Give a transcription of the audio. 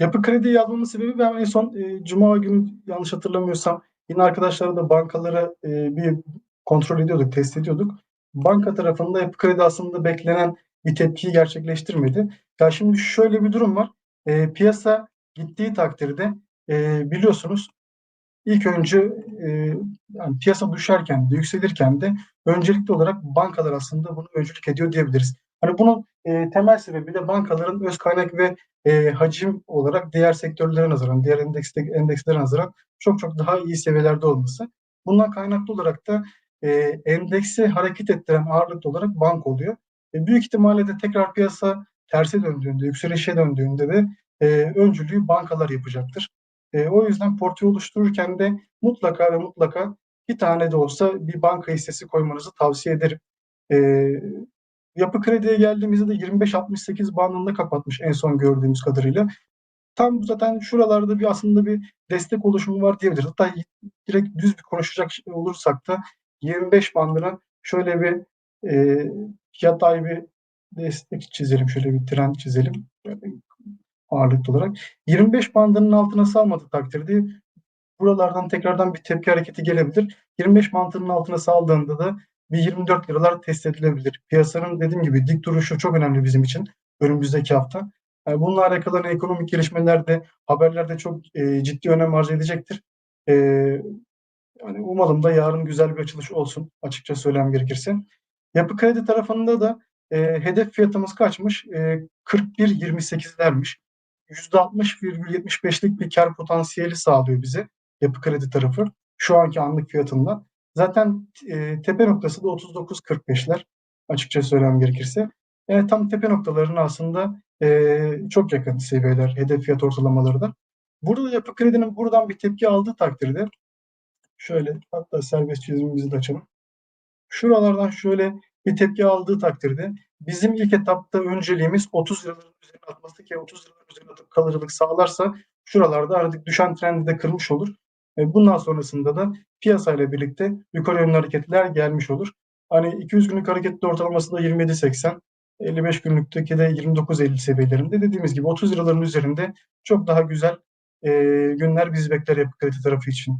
Yapı kredi yazmamın sebebi ben en son e, Cuma günü yanlış hatırlamıyorsam yine arkadaşlarla da bankalara e, bir kontrol ediyorduk, test ediyorduk. Banka tarafında yapı kredi aslında beklenen bir tepkiyi gerçekleştirmedi. Ya şimdi şöyle bir durum var. E, piyasa gittiği takdirde e, biliyorsunuz ilk önce e, yani piyasa düşerken de yükselirken de öncelikli olarak bankalar aslında bunu öncülük ediyor diyebiliriz. Hani bunun e, temel sebebi de bankaların öz kaynak ve e, hacim olarak diğer sektörlere nazaran, diğer endekste, endekslere nazaran çok çok daha iyi seviyelerde olması. Bundan kaynaklı olarak da e, endeksi hareket ettiren ağırlıklı olarak bank oluyor. E, büyük ihtimalle de tekrar piyasa terse döndüğünde, yükselişe döndüğünde de e, öncülüğü bankalar yapacaktır. E, o yüzden portföy oluştururken de mutlaka ve mutlaka bir tane de olsa bir banka hissesi koymanızı tavsiye ederim. E, yapı krediye geldiğimizde de 25-68 bandında kapatmış en son gördüğümüz kadarıyla. Tam zaten şuralarda bir aslında bir destek oluşumu var diyebiliriz. Hatta direkt düz bir konuşacak olursak da 25 bandına şöyle bir e, yatay bir destek çizelim. Şöyle bir trend çizelim. Böyle ağırlıklı olarak. 25 bandının altına salmadığı takdirde buralardan tekrardan bir tepki hareketi gelebilir. 25 bandının altına saldığında da bir 24 liralar test edilebilir. Piyasanın dediğim gibi dik duruşu çok önemli bizim için önümüzdeki hafta. Bununla alakalı hani ekonomik gelişmelerde, haberlerde çok e, ciddi önem arz edecektir. E, yani umalım da yarın güzel bir açılış olsun açıkça söylemem gerekirse. Yapı kredi tarafında da e, hedef fiyatımız kaçmış? E, 41.28'lermiş. %60,75'lik bir kar potansiyeli sağlıyor bize yapı kredi tarafı şu anki anlık fiyatından. Zaten e, tepe noktası da 39.45'ler açıkça söylemem gerekirse. Yani tam tepe noktalarının aslında e, çok yakın seviyeler, hedef fiyat ortalamaları da. Burada da yapı kredinin buradan bir tepki aldığı takdirde şöyle hatta serbest çizimimizi de açalım. Şuralardan şöyle bir tepki aldığı takdirde bizim ilk etapta önceliğimiz 30 liraların üzerine atması ki 30 liraların üzerine atıp kalıcılık sağlarsa şuralarda artık düşen trendi de kırmış olur. E, bundan sonrasında da piyasayla birlikte yukarı yönlü hareketler gelmiş olur. Hani 200 günlük hareketli ortalaması da 27.80, 55 günlükteki de 29.50 seviyelerinde. Dediğimiz gibi 30 liraların üzerinde çok daha güzel e, günler bizi bekler yapı kredi tarafı için.